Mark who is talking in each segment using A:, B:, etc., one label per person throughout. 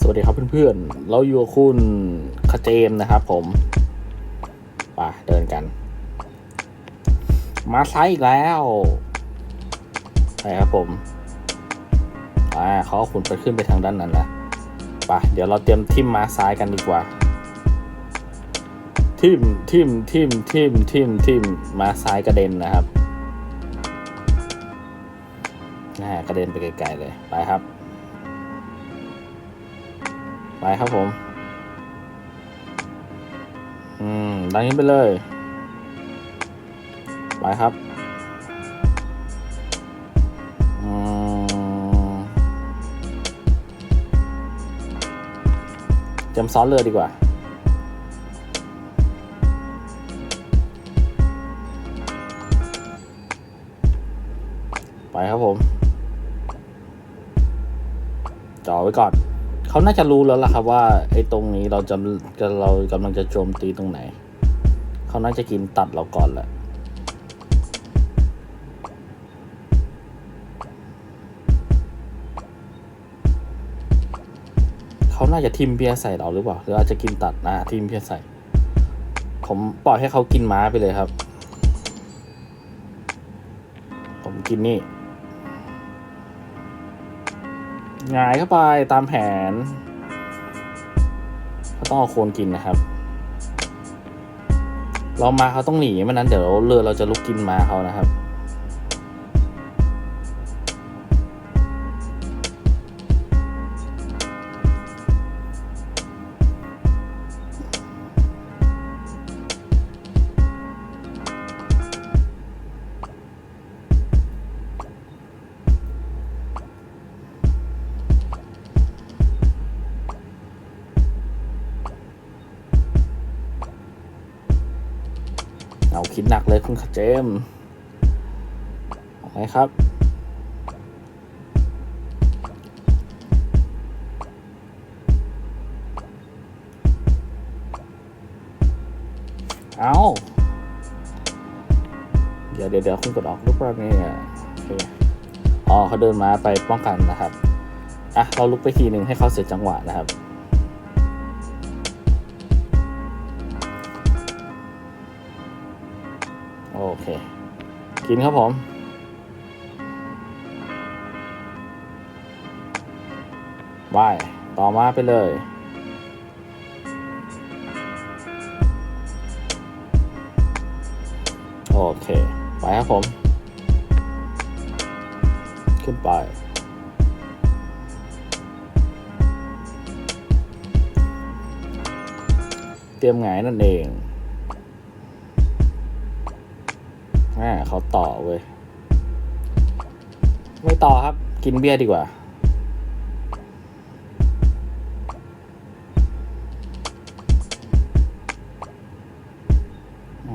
A: สวัสดีครับเพื่อนๆ เราอยู่คุณคาเจมนะครับผมไปเดินกัน มาซ้ายอีกแล้วไปครับผมอ่าเขาเอาขุนไปขึ้นไปทางด้านนั้นนะไปเดี๋ยวเราเตรียมทิมมาซ้ายกันดีกว่า ทิมทิมทิมทิมทิมทิมมาซ้ายกระเด็นนะครับน่ากระเด็นไปไกลๆเลยไปครับ ไปครับผม อืม ดังนี้ไปเลย ไปครับ อืมจำซ้อนเรือดีกว่าไปครับผม จ่อไว้ก่อน เขาน่าจะรู้แล้วล่ะครับว่าไอ้ตรงนี้เราจะจะเรากำลังจะโจมตีตรงไหน เขาน่าจะกินตัดเราก่อนแหละเขาน่าจะทิมเบียรใส่เราหรือเปล่าหรืออาจจะกินตัดนะทิมเบียรใส่ ผมปล่อยให้เขากินม้าไปเลยครับ ผมกินนี่ หงายเข้าไปตามแผนเขาต้องเอาโคนกินนะครับ เรามาเขาต้องหนีไม่นั้นเดี๋ยวเรือเราจะลุกกินมาเขานะครับ คิดหนักเลยคุณเจมส์เอาไงครับ เอาเดี๋ยวเดี๋ยวเดี๋ยวคุณกดออกรูปแบบนี้อะโอเคอ๋อเขาเดินมาไปป้องกันนะครับ อะ เราลุกไปทีหนึ่งให้เขาเสียจังหวะนะครับ กินครับผมบายต่อมาไปเลย โอเค ไปครับผม ขึ้นไป เตรียมหงนั่นเอง เขาต่อเว้ย ไม่ต่อครับ กินเบียร์ดีกว่าอื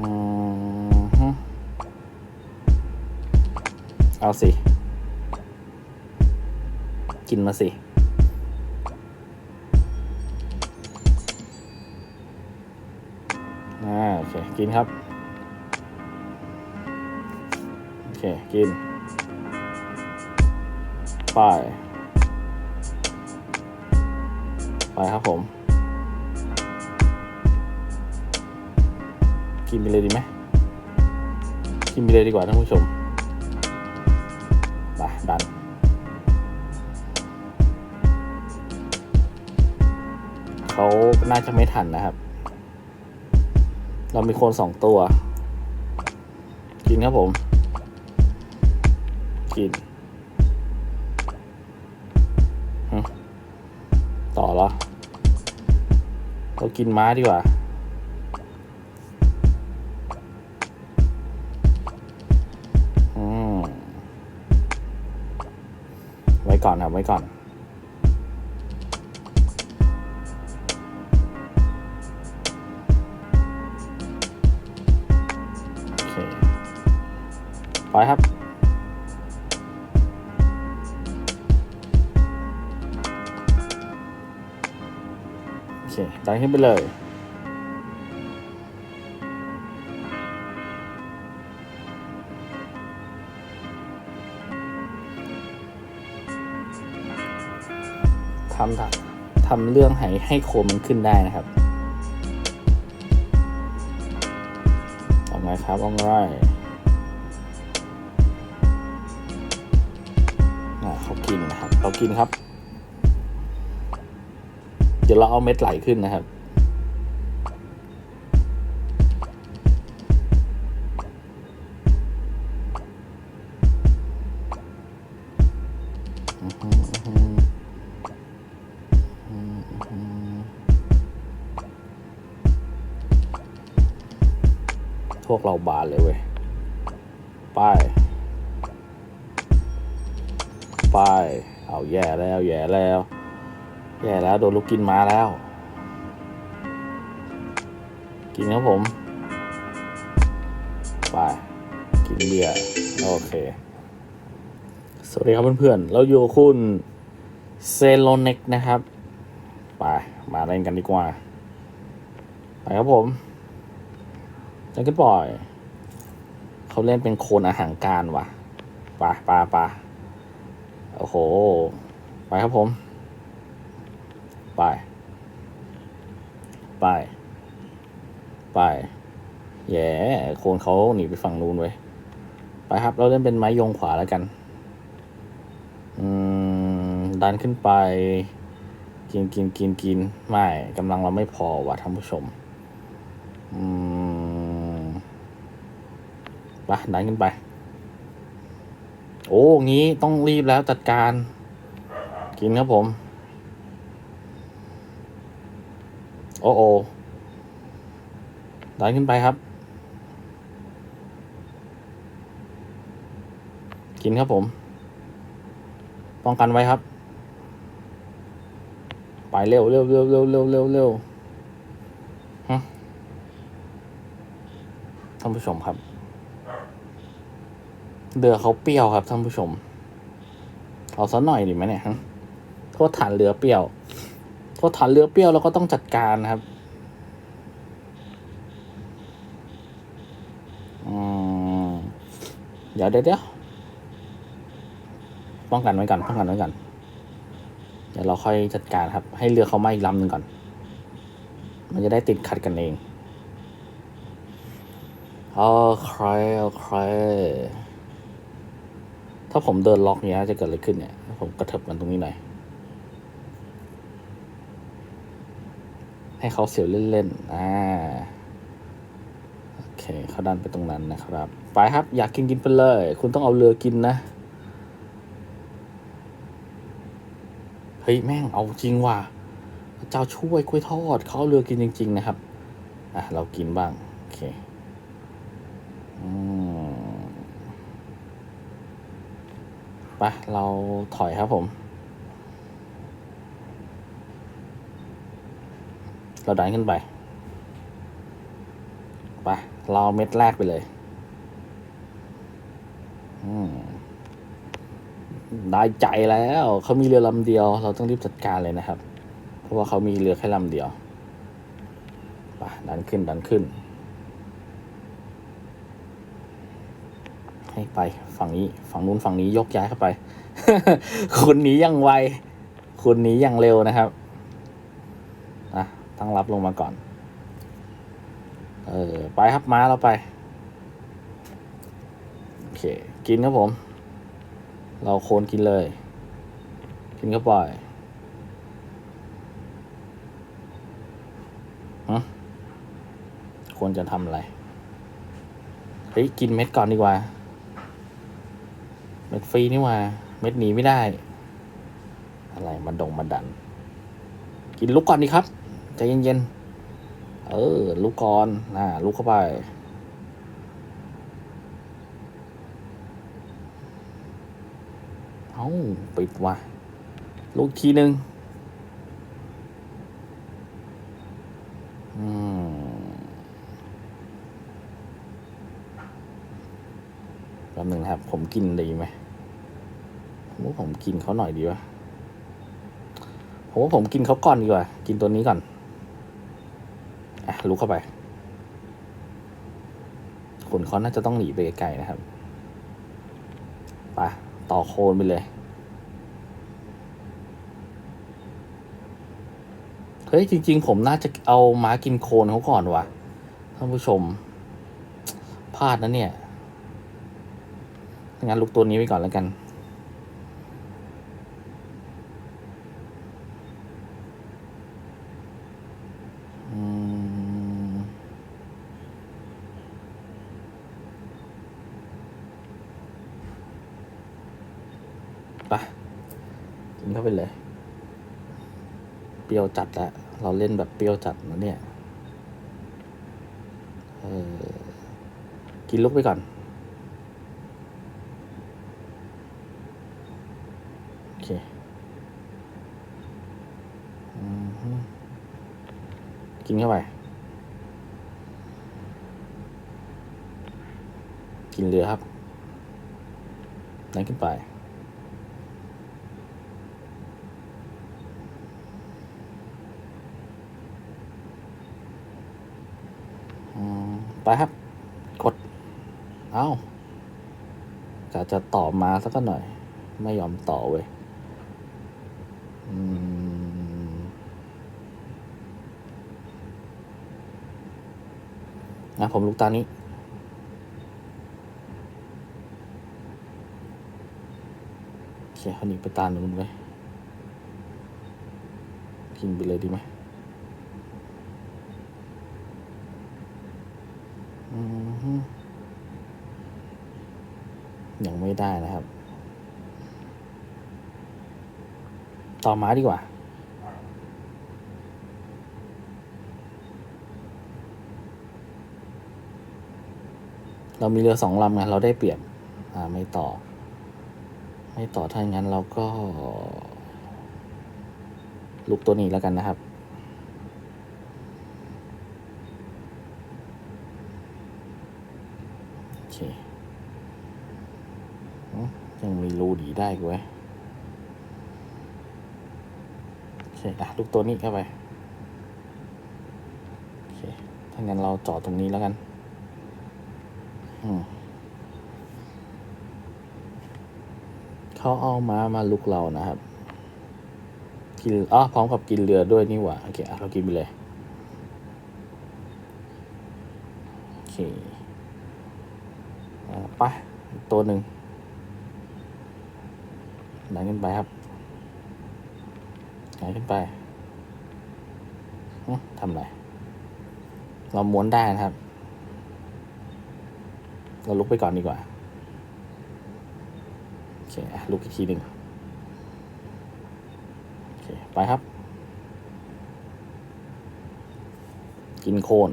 A: มฮึเอาสิ กินมาสิอ่าโอเค กินครับ กิน ไป ไปครับผม กินไปเลยดีไหม กินไปเลยดีกว่าท่านผู้ชม ไป ดันเขาน่าจะไม่ทันนะครับ เรามีคนสองตัว กินครับผม กินต่อเหรอเรากินม้าดีกว่า อืม ไว้ก่อนครับ ไว้ก่อน เคดันขึ้นไปเลยทำทันทำเรื่องให้ให้โคมมันขึ้นได้นะครับเอาไงครับเอาไงอ่าเขากินนะครับเขากินครับ ดี๋ยวเราเอาเม็ดไหลขึ้นนะครับ พวกเราบานเลยเว้ย ไป ไป เอาแย่แล้วแย่แล้ว แย่แล้วโดนลูกกินมาแล้ว กินครับผม ไป กินเบียร์โอเค สวัสดีครับเพื่อนๆ เราอยู่กับคุณเซโลเน็กนะครับ ไป มาเล่นกันดีกว่า ไปครับผมจังกิปล่อย เขาเล่นเป็นโคนอาหารการว่ะไปไปไปโอ้โห ไปครับผม ไป ไป ไป แย่โคนเขาหนีไปฝั่งนู้นเว้ไปครับ เราเล่นเป็นไม้ยงขวาแล้วกัน อืม ดันขึ้นไป กินกินกินกินไม่กำลังเราไม่พอว่ะท่านผู้ชม อืมไปดันขึ้นไป โอ้งี้ต้องรีบแล้วจัดการ กินครับผม โอ้โอดันขึ้นไปครับ กินครับผม ป้องกันไว้ครับ ไปเร็วเร็วเร็วเร็วเร็วเร็วเร็วท่านผู้ชมครับเดือเขาเปรี้ยวครับท่านผู้ชม เอาซะหน่อยดีไหมเนี่ยฮะโทษฐานเรือเปรี้ยว โทษฐานเรือเปรี้ยวเราก็ต้องจัดการนะครับอืมเดี๋ยวเดี๋ยวเดี๋ยวป้องกันไว้ก่อนป้องกันไว้ก่อนเดี๋ยวเราค่อยจัดการครับ ให้เรือเขามาอีกลำหนึ่งก่อน มันจะได้ติดขัดกันเองโอเคโอเคถ้าผมเดินล็อกเนี้ยจะเกิดอะไรขึ้นเนี่ย ผมกระเถิบมันตรงนี้หน่อย ให้เขาเสียวเล่นๆ อ่า โอเคเขาดันไปตรงนั้นนะครับ ไปครับอยากกินกินไปเลย คุณต้องเอาเรือกินนะ เฮ้ย แม่งเอาจริงว่ะเจ้าช่วยกล้วยทอดเขาเอาเรือกินจริง ๆ นะครับ อะ เรากินบ้าง โอเค อืมไปเราถอยครับผม เราดันขึ้นไป ไป เราเอเม็ดแรกไปเลย ได้ใจแล้ว เขามีเรือลำเดียว เราต้องรีบจัดการเลยนะครับ เพราะว่าเขามีเรือแค่ลำเดียว ไปดันขึ้นดันขึ้น ให้ไปฝั่งนี้ ฝั่งนู้นฝั่งนี้ยกย้ายเข้าไปคุณหนียังไวคุณหนียังเร็วนะครับ ตั้งรับลงมาก่อน เออ ไปครับม้าเราไป โอเค กินครับผม เราโคนกินเลย กินเข้าไปฮะควรจะทำอะไร เฮ้ย กินเม็ดก่อนดีกว่า เม็ดฟรีนี่ว่า เม็ดหนีไม่ได้ อะไรมาดงมาดัน กินลุกก่อนดีครับ ใจเย็นๆ เออ ลุกก่อนน่าลุกเข้าไป เอาปิดว่ะลูกทีหนึ่งอืมแป๊บหนึ่งครับ ผมกินดีไหมผมว่าผมกินเขาหน่อยดีวะผมว่าผมกินเขาก่อนดีกว่า กินตัวนี้ก่อน อะลุกเข้าไปคนเขาน่าจะต้องหนีไปไกลๆนะครับ ไป ต่อโคนไปเลย เฮ้ย จริง ๆ ผมน่าจะเอาม้ากินโคลนเขาก่อนว่ะท่านผู้ชม พลาดนะเนี่ยงั้นลุกตัวนี้ไว้ก่อนแล้วกัน อืม ไป กินเข้าไปเลย เปรี้ยวจัดแล้วเราเล่นแบบเปรี้ยวจัดนะเนี่ยเออกินลุกไปก่อน โอเคกินเข้าไป กินเรือครับ นั่นขึ้นไป อืม ไปครับ กด เอาจะจะต่อมาสักหน่อย ไม่ยอมต่อเว้ยนะผมลูกตานี้โอเคเขาหนีไปตาหนุนไว้ยกินไปเลยดีไหม อืมฮึ ยังไม่ได้นะครับ ต่อมาดีกว่า เรามีเรือสองลำไงเราได้เปรียบ อ่า ไม่ต่อ ไม่ต่อถ้าอย่างนั้นเราก็ ลุกตัวนี้แล้วกันนะครับ โอเคอืม ยังมีรูดีได้กูเว้ยโอเคอะลูกตัวนี้เข้าไปโอเคถ้างั้นเราจาะตรงนี้แล้วกัน อืมเขาเอามามาลุกเรานะครับกินอ๋อพร้อมกับกินเรือด้วยนี่หว่าโอเคอะเรากินไปเลยโอเคอ่าไปตัวหนึ่ง ไหนขึ้นไปครับไหนขึ้นไปหึทำไร เราม้วนได้นะครับ เราลุกไปก่อนดีกว่า โอเคลุกอีกทีหนึ่งโอเค ไปครับ กินโคน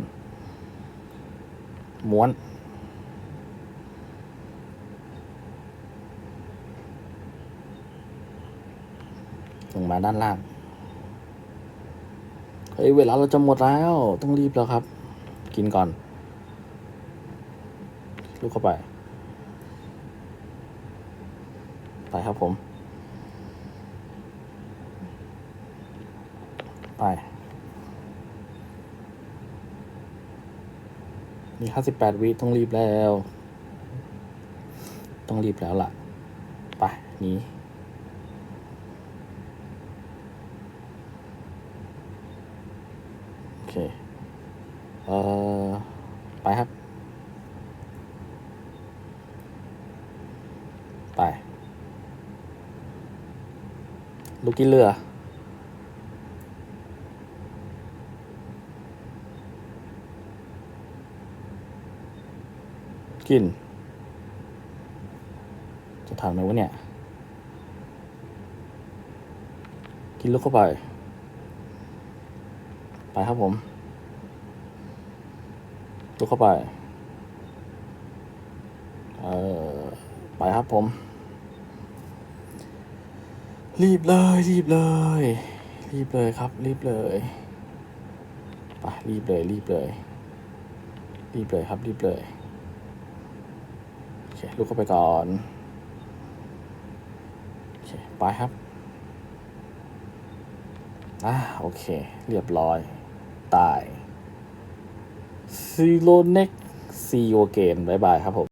A: ม้วน ลงมาด้านล่าง เฮ้ย เวลาเราจะหมดแล้ว ต้องรีบแล้วครับ กินก่อนลุกเข้าไป ไปครับผม ไป มีห้าสิบแปดวิต้องรีบแล้ว ต้องรีบแล้วล่ะ ไปนี้ โอเค เออไปครับ ไป ลูกกินเรือ กิน จะทานไหมวะเนี่ย กินลูกเข้าไป ไปครับผม ลุกเข้าไป เออ ไปครับผม รีบเลย รีบเลย รีบเลยครับ รีบเลยไปรีบเลย รีบเลย รีบเลยครับ รีบเลย โอเค ลุกเข้าไปก่อน โอเค ไปครับอ่าโอเค เรียบร้อย ตาย ซีโรเน็กซีโอเกนบายบายครับผม